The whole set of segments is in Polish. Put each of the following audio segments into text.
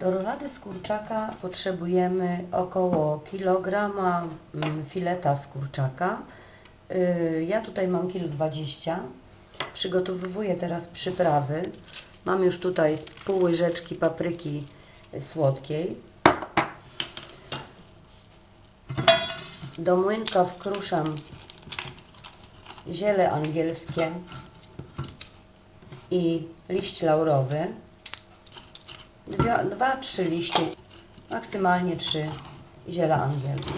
Do rolady z kurczaka potrzebujemy około kilograma mm, fileta z kurczaka. Yy, Ja tutaj mam kilo 20. Przygotowuję teraz przyprawy. Mam już tutaj pół łyżeczki papryki słodkiej. Do młynka wkruszam ziele angielskie i liść laurowy. Dwa, dwa, trzy liście, maksymalnie trzy ziela angielskie.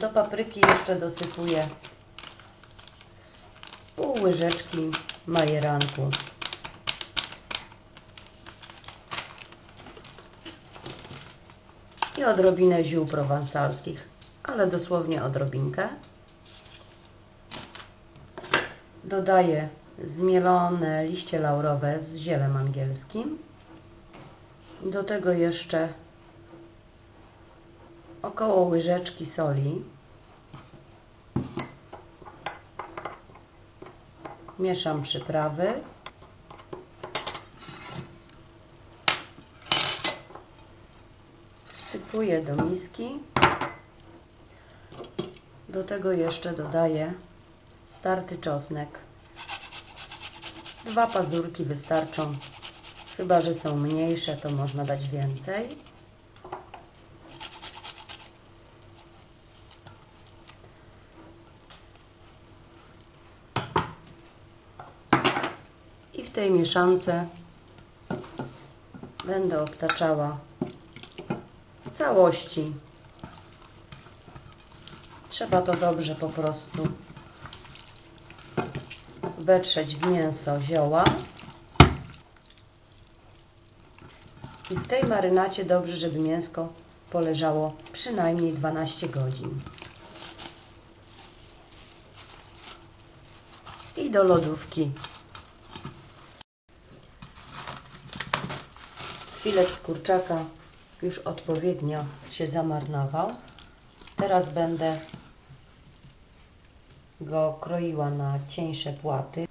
Do papryki jeszcze dosypuję pół łyżeczki majeranku. I odrobinę ziół prowansalskich, ale dosłownie odrobinkę. Dodaję zmielone liście laurowe z zielem angielskim. Do tego jeszcze około łyżeczki soli. Mieszam przyprawy. Wsypuję do miski. Do tego jeszcze dodaję starty czosnek. Dwa pazurki wystarczą. Chyba, że są mniejsze, to można dać więcej. I w tej mieszance będę obtaczała całości. Trzeba to dobrze po prostu wetrzeć w mięso zioła. I w tej marynacie dobrze, żeby mięsko poleżało przynajmniej 12 godzin. I do lodówki. Filet z kurczaka już odpowiednio się zamarnował. Teraz będę go kroiła na cieńsze płaty.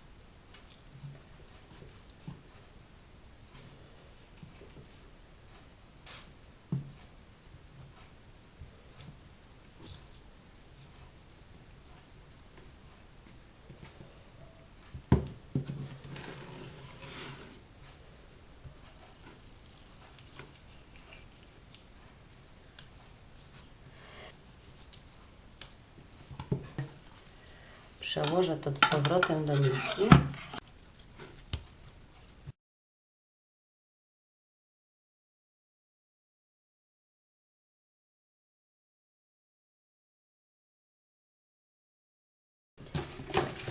Przełożę to z powrotem do miski.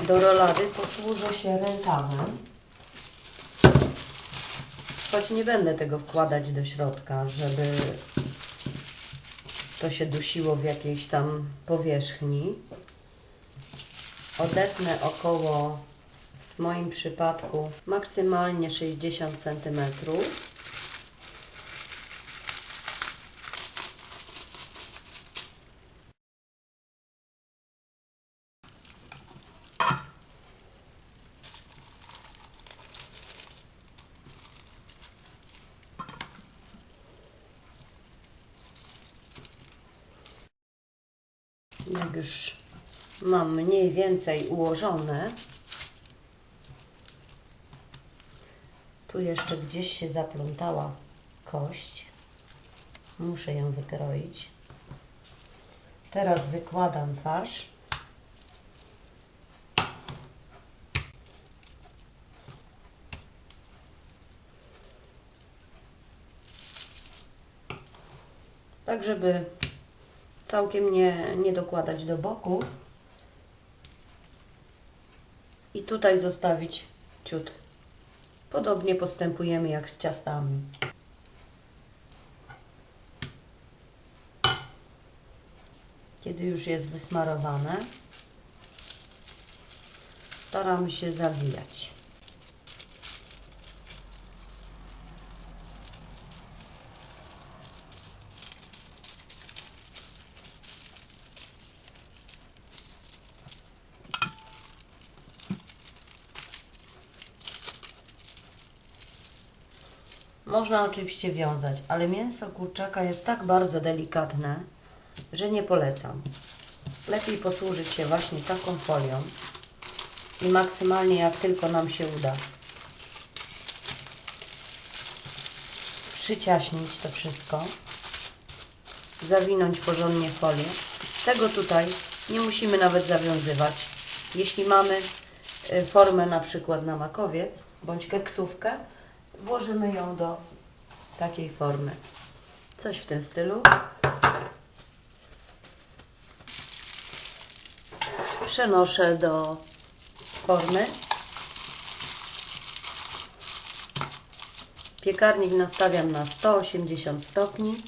Do rolady posłużę się rękawem. Choć nie będę tego wkładać do środka, żeby to się dusiło w jakiejś tam powierzchni. Odetnę około, w moim przypadku, maksymalnie 60 cm. Jak już mam mniej więcej ułożone. Tu jeszcze gdzieś się zaplątała kość. Muszę ją wykroić. Teraz wykładam farsz. Tak, żeby całkiem nie, nie dokładać do boku. I tutaj zostawić ciut. Podobnie postępujemy jak z ciastami. Kiedy już jest wysmarowane, staramy się zawijać. Można oczywiście wiązać, ale mięso kurczaka jest tak bardzo delikatne, że nie polecam. Lepiej posłużyć się właśnie taką folią i maksymalnie jak tylko nam się uda przyciaśnić to wszystko, zawinąć porządnie folię. Tego tutaj nie musimy nawet zawiązywać. Jeśli mamy y, formę na przykład na makowiec bądź keksówkę, włożymy ją do takiej formy. Coś w tym stylu. Przenoszę do formy. Piekarnik nastawiam na 180 stopni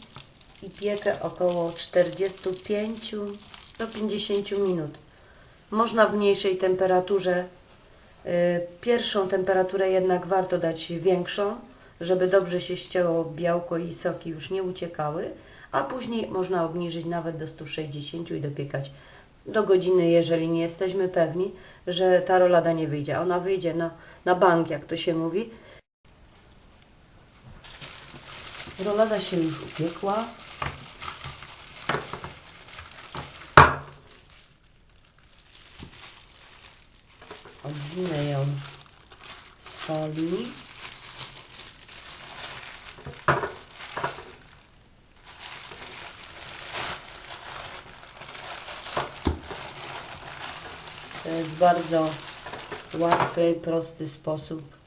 i piekę około 45-150 minut. Można w mniejszej temperaturze. Y, Pierwszą temperaturę jednak warto dać większą, żeby dobrze się ścięło białko i soki już nie uciekały, a później można obniżyć nawet do 160 i dopiekać do godziny, jeżeli nie jesteśmy pewni, że ta rolada nie wyjdzie. Ona wyjdzie na, na bank, jak to się mówi. Rolada się już upiekła. Odwinę ją z folii. To jest bardzo łatwy, prosty sposób.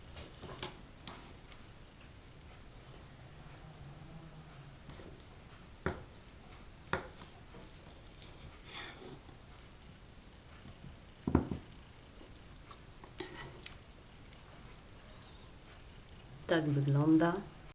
Tak wygląda.